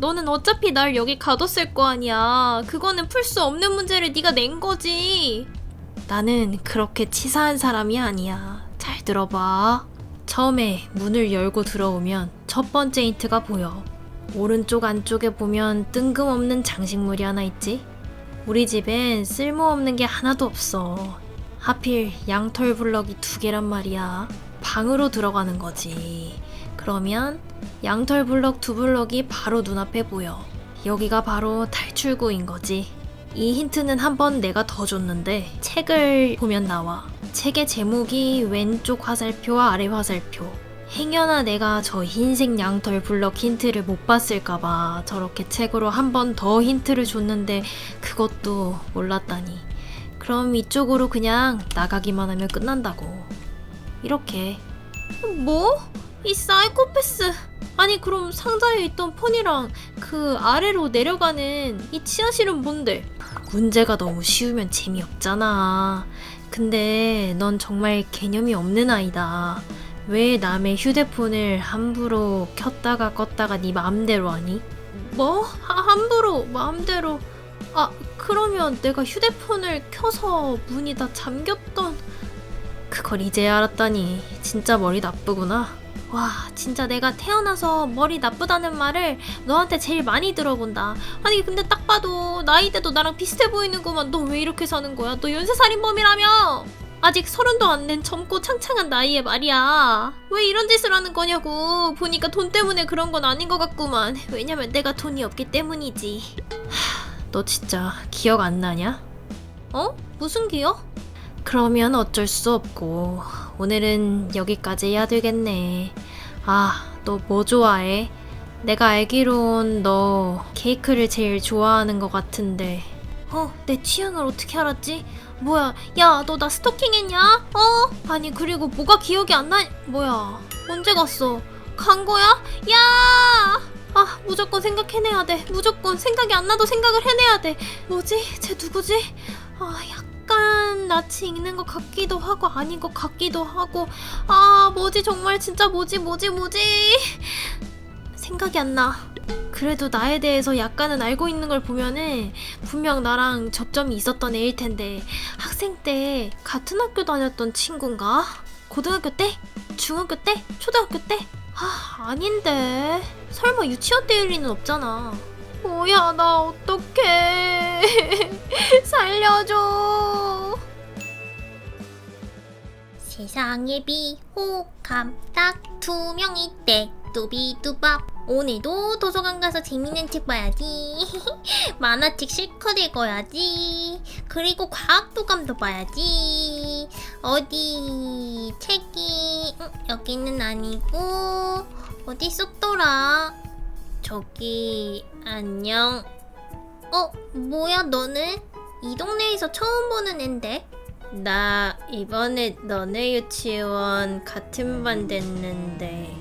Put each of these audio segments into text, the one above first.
너는 어차피 날 여기 가뒀을 거 아니야. 그거는 풀 수 없는 문제를 네가 낸 거지. 나는 그렇게 치사한 사람이 아니야. 잘 들어봐. 처음에 문을 열고 들어오면 첫 번째 힌트가 보여. 오른쪽 안쪽에 보면 뜬금없는 장식물이 하나 있지? 우리 집엔 쓸모없는 게 하나도 없어. 하필 양털 블럭이 두 개란 말이야. 방으로 들어가는 거지. 그러면 양털 블럭 두 블럭이 바로 눈앞에 보여. 여기가 바로 탈출구인 거지. 이 힌트는 한 번 내가 더 줬는데 책을 보면 나와. 책의 제목이 왼쪽 화살표와 아래 화살표. 행여나 내가 저 흰색 양털 블럭 힌트를 못 봤을까봐 저렇게 책으로 한 번 더 힌트를 줬는데 그것도 몰랐다니. 그럼 이쪽으로 그냥 나가기만 하면 끝난다고. 이렇게. 뭐? 이 사이코패스. 아니 그럼 상자에 있던 폰이랑 그 아래로 내려가는 이 지하실은 뭔데? 문제가 너무 쉬우면 재미없잖아. 근데 넌 정말 개념이 없는 아이다. 왜 남의 휴대폰을 함부로 켰다가 껐다가 네 마음대로 하니? 뭐? 하- 함부로 마음대로 아 그러면 내가 휴대폰을 켜서 문이 다 잠겼던 그걸 이제 알았다니 진짜 머리 나쁘구나. 와 진짜 내가 태어나서 머리 나쁘다는 말을 너한테 제일 많이 들어본다. 아니 근데 딱 봐도 나이대도 나랑 비슷해 보이는구만. 너 왜 이렇게 사는 거야? 너 연쇄살인범이라며! 아직 서른도 안 된 젊고 창창한 나이에 말이야. 왜 이런 짓을 하는 거냐고. 보니까 돈 때문에 그런 건 아닌 것 같구만. 왜냐면 내가 돈이 없기 때문이지. 너 진짜 기억 안 나냐? 어? 무슨 기억? 그러면 어쩔 수 없고 오늘은 여기까지 해야 되겠네. 아, 너 뭐 좋아해? 내가 알기론 너 케이크를 제일 좋아하는 것 같은데. 어, 내 취향을 어떻게 알았지? 뭐야, 야, 너 나 스토킹했냐? 어? 아니, 그리고 뭐가 기억이 안 나? 뭐야, 언제 갔어? 간 거야? 야! 아, 무조건 생각해내야 돼. 무조건 생각이 안 나도 생각을 해내야 돼. 뭐지? 쟤 누구지? 아, 약 간 낯이 익는 것 같기도 하고 아닌 것 같기도 하고. 아, 뭐지? 정말 진짜 뭐지? 뭐지? 뭐지? 생각이 안 나. 그래도 나에 대해서 약간은 알고 있는 걸 보면은 분명 나랑 접점이 있었던 애일 텐데 학생 때 같은 학교 다녔던 친구인가? 고등학교 때? 중학교 때? 초등학교 때? 아, 아닌데. 설마 유치원 때일 리는 없잖아. 뭐야, 나 어떡해. 살려줘. 세상에 비호감. 딱 두 명이 때 뚜비뚜밥. 오늘도 도서관 가서 재밌는 책 봐야지. 만화책 실컷 읽어야지. 그리고 과학도감도 봐야지. 어디 책이 음, 여기는 아니고 어디 있었더라 저기 안녕. 어 뭐야 너는 이 동네에서 처음 보는 앤데? 나 이번에 너네 유치원 같은 반 됐는데.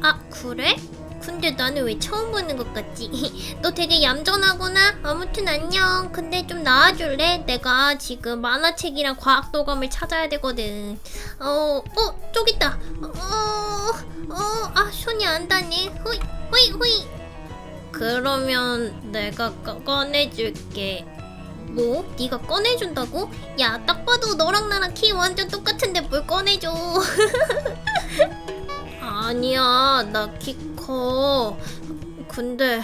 아 그래? 근데 나는 왜 처음 보는 것 같지? 너 되게 얌전하구나. 아무튼 안녕. 근데 좀 나와줄래? 내가 지금 만화책이랑 과학도감을 찾아야 되거든. 어, 어 저기 있다. 어, 어, 아 손이 안 닿네 후이 후이 후이 그러면 내가 꺼, 꺼내줄게 뭐? 네가 꺼내준다고? 야, 딱 봐도 너랑 나랑 키 완전 똑같은데 뭘 꺼내줘? 아니야, 나 키 커. 근데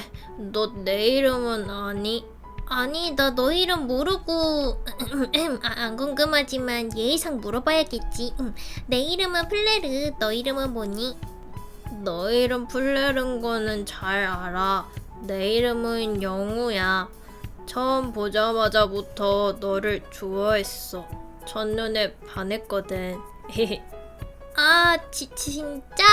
너 내 이름은 아니? 아니, 나 너 이름 모르고 아, 안 궁금하지만 예의상 물어봐야겠지. 음, 내 이름은 플레르, 너 이름은 뭐니? 너 이름 플레른 거는 잘 알아. 내 이름은 영우야. 처음 보자마자부터 너를 좋아했어. 첫눈에 반했거든. 아, 지, 진짜?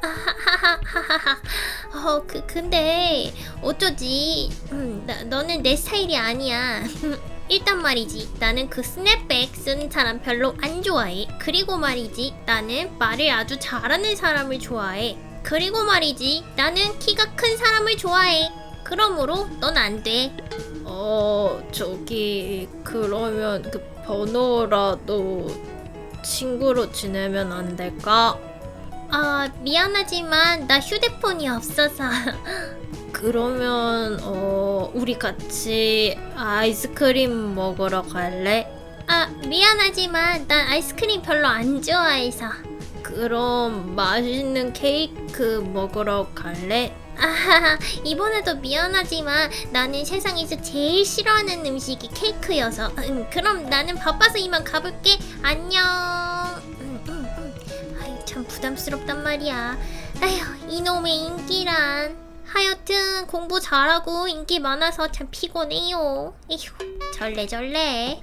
어, 그, 근데, 어쩌지. 음, 나, 너는 내 스타일이 아니야. 일단 말이지, 나는 그 스냅백 쓰는 사람 별로 안 좋아해. 그리고 말이지, 나는 말을 아주 잘하는 사람을 좋아해. 그리고 말이지, 나는 키가 큰 사람을 좋아해. 그러므로 넌 안 돼. 어, 저기 그러면 그 번호라도 친구로 지내면 안 될까? 아, 미안하지만 나 휴대폰이 없어서. 그러면 어 우리 같이 아이스크림 먹으러 갈래? 아, 미안하지만 난 아이스크림 별로 안 좋아해서. 그럼 맛있는 케이크 먹으러 갈래? 아, 이번에도 미안하지만 나는 세상에서 제일 싫어하는 음식이 케이크여서. 음, 그럼 나는 바빠서 이만 가볼게. 안녕. 음, 음, 음. 아유, 참 부담스럽단 말이야. 아휴, 이놈의 인기란. 하여튼 공부 잘하고 인기 많아서 참 피곤해요. 에휴, 절레절레.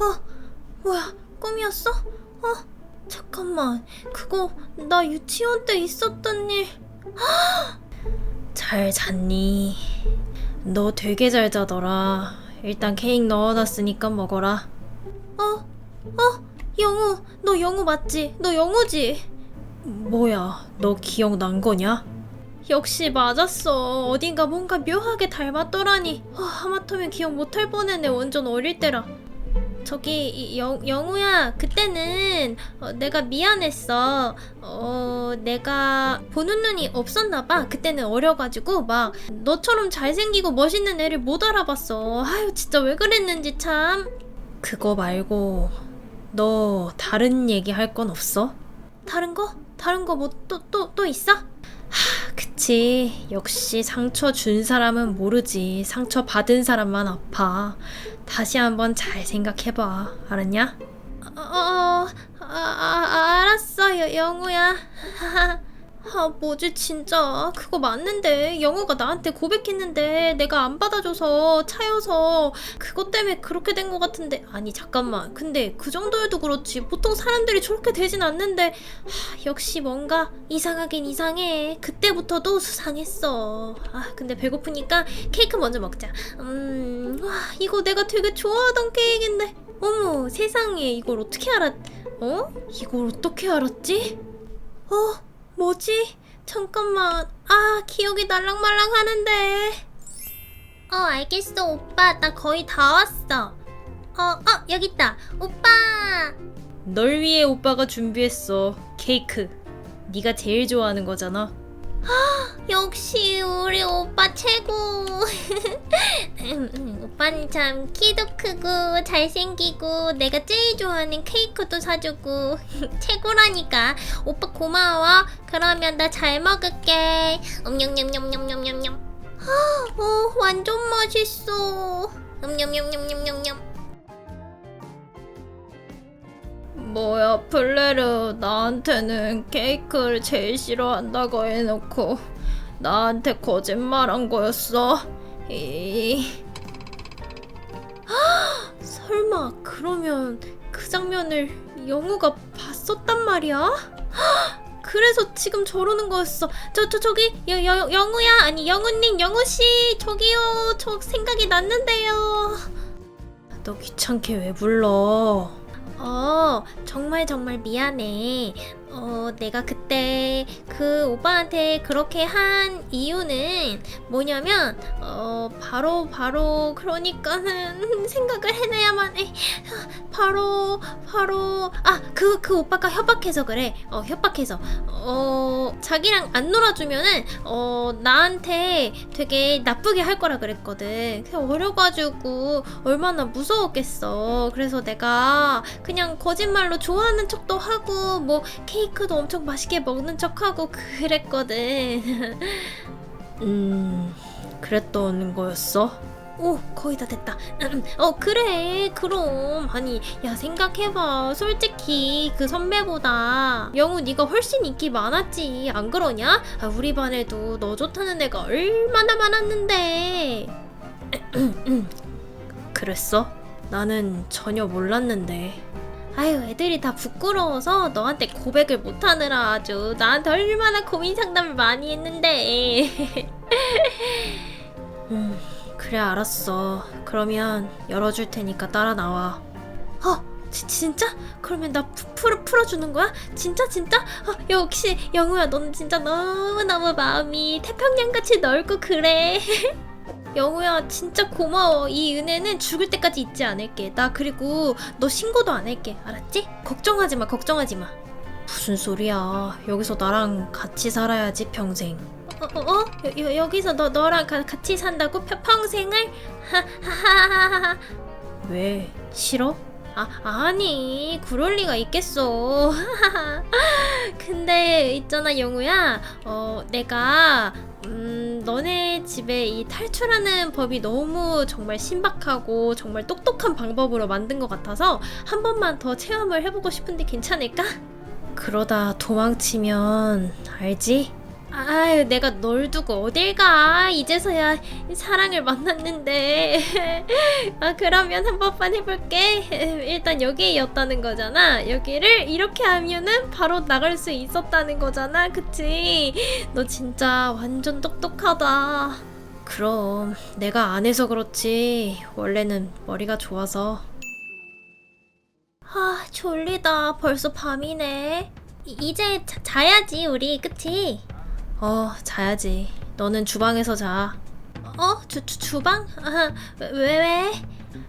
어, 뭐야, 꿈이었어? 어, 잠깐만, 그거 나 유치원 때 있었던 일. 잘 잤니? 너 되게 잘 자더라. 일단 케이크 넣어놨으니까 먹어라. 어, 어, 영우, 너 영우 맞지? 너 영우지? 뭐야, 너 기억난 거냐? 역시 맞았어. 어딘가 뭔가 묘하게 닮았더라니. 아, 하마터면 기억 못할 뻔했네. 완전 어릴 때라. 저기 이 영, 영우야 그때는 어, 내가 미안했어 어 내가 보는 눈이 없었나 봐 그때는 어려가지고 막 너처럼 잘생기고 멋있는 애를 못 알아봤어 아유 진짜 왜 그랬는지 참 그거 말고 너 다른 얘기 할 건 없어? 다른 거? 다른 거 뭐 또 또 또 있어? 하, 그치. 역시 상처 준 사람은 모르지. 상처 받은 사람만 아파. 다시 한번 잘 생각해봐. 알았냐? 어, 어, 아, 아, 알았어, 여, 영우야. 아, 뭐지, 진짜. 그거 맞는데. 영우가 나한테 고백했는데 내가 안 받아줘서 차여서 그것 때문에 그렇게 된 것 같은데. 아니, 잠깐만. 근데 그 정도여도 그렇지. 보통 사람들이 저렇게 되진 않는데. 하, 역시 뭔가 이상하긴 이상해. 그때부터도 수상했어. 아, 근데 배고프니까 케이크 먼저 먹자. 음, 와, 이거 내가 되게 좋아하던 케이크인데. 어머, 세상에. 이걸 어떻게 알았, 어? 이걸 어떻게 알았지? 어? 뭐지? 잠깐만. 아, 기억이 날랑말랑 하는데. 어, 알겠어, 오빠. 나 거의 다 왔어. 어, 어, 여기 있다. 오빠! 널 위해 오빠가 준비했어. 케이크. 네가 제일 좋아하는 거잖아. 역시 우리 오빠 최고. 음, 음, 오빠는 참 키도 크고 잘생기고 내가 제일 좋아하는 케이크도 사주고 최고라니까. 오빠 고마워. 그러면 나 잘 먹을게. 음냠냠냠냠냠냠냠. 아, 어, 완전 맛있어. 음냠냠냠냠냠냠. 뭐야 플레르 나한테는 케이크를 제일 싫어한다고 해놓고 나한테 거짓말한 거였어? 이... 헉, 설마 그러면 그 장면을 영우가 봤었단 말이야? 헉, 그래서 지금 저러는 거였어. 저, 저, 저기, 여, 여, 영우야. 아니, 영우님, 영우씨. 저기요. 저 생각이 났는데요. 너 귀찮게 왜 불러? 어, 정말 정말 미안해. 어, 내가 그 때 그 오빠한테 그렇게 한 이유는 뭐냐면, 어, 바로, 바로, 그러니까는 생각을 해내야만 해. 바로, 바로, 아, 그, 그 오빠가 협박해서 그래. 어, 협박해서. 어, 자기랑 안 놀아주면은, 어, 나한테 되게 나쁘게 할 거라 그랬거든. 그냥 어려가지고 얼마나 무서웠겠어. 그래서 내가 그냥 거짓말로 좋아하는 척도 하고, 뭐, 케이크도 엄청 맛있게 먹는 척하고 그랬거든. 음, 그랬던 거였어? 오, 거의 다 됐다. 어, 그래. 그럼. 아니, 야, 생각해봐. 솔직히 그 선배보다 영우 네가 훨씬 인기 많았지. 안 그러냐? 아, 우리 반에도 너 좋다는 애가 얼마나 많았는데. 그랬어? 나는 전혀 몰랐는데. 아유, 애들이 다 부끄러워서 너한테 고백을 못하느라 아주 나한테 얼마나 고민 상담을 많이 했는데. 음, 그래, 알았어. 그러면 열어줄 테니까 따라 나와. 어, 지, 진짜? 그러면 나 푸, 풀어, 풀어주는 거야? 진짜, 진짜? 어, 역시, 영우야, 넌 진짜 너무너무 마음이 태평양같이 넓고 그래. 영우야 진짜 고마워 이 은혜는 죽을 때까지 잊지 않을게 나 그리고 너 신고도 안 할게 알았지? 걱정하지 마 걱정하지 마 무슨 소리야? 여기서 나랑 같이 살아야지 평생. 어, 어, 어? 여, 여, 여기서 너 너랑 가, 같이 산다고 평, 평생을? 하하하하하. 왜? 싫어? 아 아니 그럴 리가 있겠어. 근데 있잖아 영우야. 어 내가 음 너네 집에 이 탈출하는 법이 너무 정말 신박하고 정말 똑똑한 방법으로 만든 것 같아서 한 번만 더 체험을 해보고 싶은데 괜찮을까? 그러다 도망치면 알지? 아유 내가 널 두고 어딜 가? 이제서야 사랑을 만났는데. 아 그러면 한 번만 해볼게. 일단 여기였다는 거잖아. 여기를 이렇게 하면은 바로 나갈 수 있었다는 거잖아. 그치? 너 진짜 완전 똑똑하다. 그럼 내가 안 해서 그렇지. 원래는 머리가 좋아서. 아 졸리다. 벌써 밤이네. 이- 이제 자, 자야지 우리. 그치? 어 자야지 너는 주방에서 자 어? 주, 주, 주방? 아, 왜, 왜?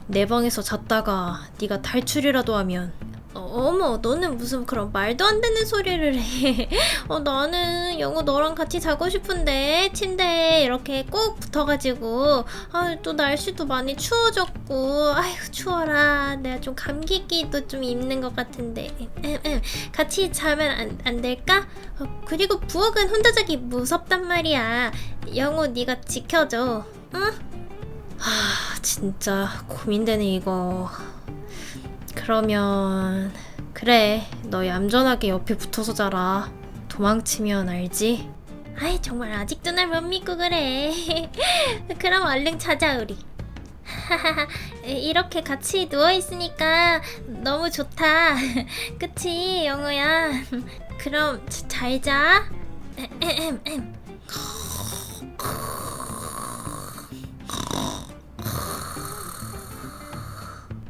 내 방에서 잤다가 네가 탈출이라도 하면 어, 어머 너는 무슨 그런 말도 안 되는 소리를 해. 어, 나는 영우 너랑 같이 자고 싶은데 침대에 이렇게 꼭 붙어가지고. 아, 또 날씨도 많이 추워졌고. 아휴 추워라. 내가 좀 감기기도 좀 있는 것 같은데. 같이 자면 안, 안 될까? 어, 그리고 부엌은 혼자 자기 무섭단 말이야. 영우 네가 지켜줘. 응? 하 진짜 고민되네 이거 그러면 그래 너 얌전하게 옆에 붙어서 자라. 도망치면 알지? 아이 정말 아직도 날 못 믿고 그래. 그럼 얼른 자자 우리. 이렇게 같이 누워있으니까 너무 좋다. 그치 영우야? 그럼 자- 잘 자.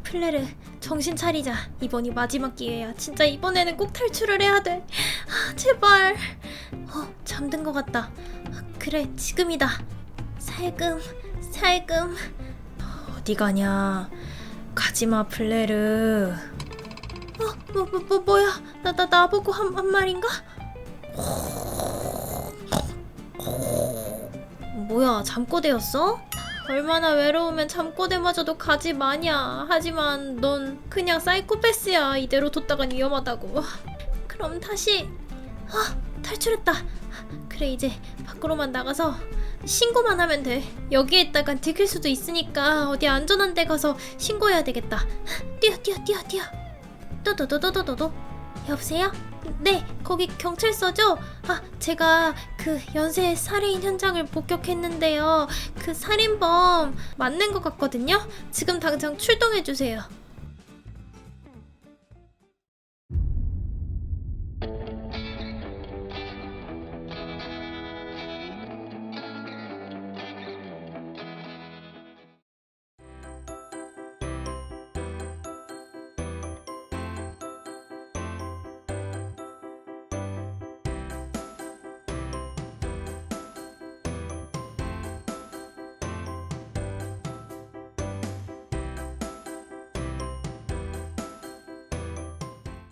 플레르 정신 차리자. 이번이 마지막 기회야. 진짜 이번에는 꼭 탈출을 해야 돼. 아, 제발. 어 잠든 것 같다. 아, 그래 지금이다. 살금 살금. 어디 가냐? 가지마 플레르. 어, 뭐, 뭐, 뭐, 뭐야? 나, 나, 나보고 한, 한 말인가? 뭐야, 잠꼬대였어? 얼마나 외로우면 잠꼬대마저도 가지 마냐. 하지만 넌 그냥 사이코패스야. 이대로 뒀다간 위험하다고. 그럼 다시, 아, 탈출했다. 그래, 이제 밖으로만 나가서 신고만 하면 돼. 여기에 있다간 들킬 수도 있으니까 어디 안전한 데 가서 신고해야 되겠다. 뛰어, 뛰어, 뛰어, 뛰어. 또또또또또또 여보세요? 네 거기 경찰서죠? 아 제가 그 연쇄 살인 현장을 목격했는데요. 그 살인범 맞는 것 같거든요? 지금 당장 출동해 주세요